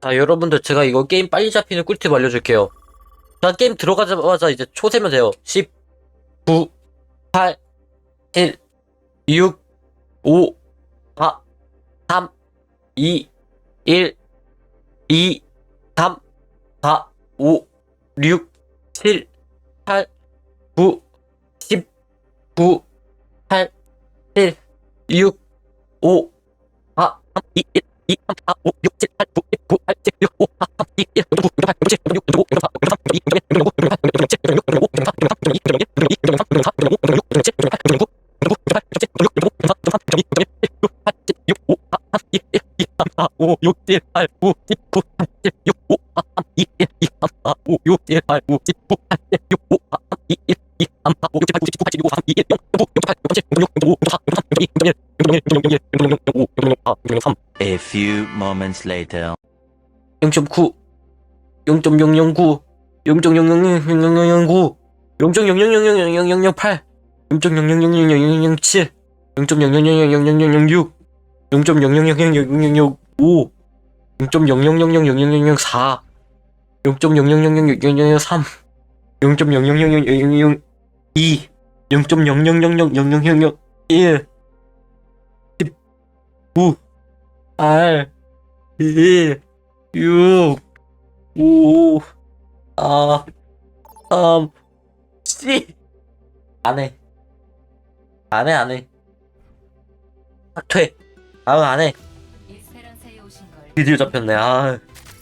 자, 여러분들 제가 이거 게임 빨리 잡히는 꿀팁 알려줄게요. 자, 게임 들어가자마자 이제 초 세면 돼요. 10, 9, 8, 7, 6, 5, 4, 3, 2, 1, 2, 3, 4, 5, 6, 7, 8, 9, 10, 9, 8, 7, 6, 5, 4, 3, 2, 1, 2, 3, 4, 5, 6, 7, A few moments later. 0.9, 0.009, 0.0000009, 0.000000008, 0.000000007, 0.000000006, 0.000000005, 0.000000004, 0.000000003, 0.000000002, 0.000000001, 19, 8, 1, 6, 5, 4, 3, 7. 안 해. 안 해, 안 해. 아, 돼. 아유, 안 해. 드디어 잡혔네. 아,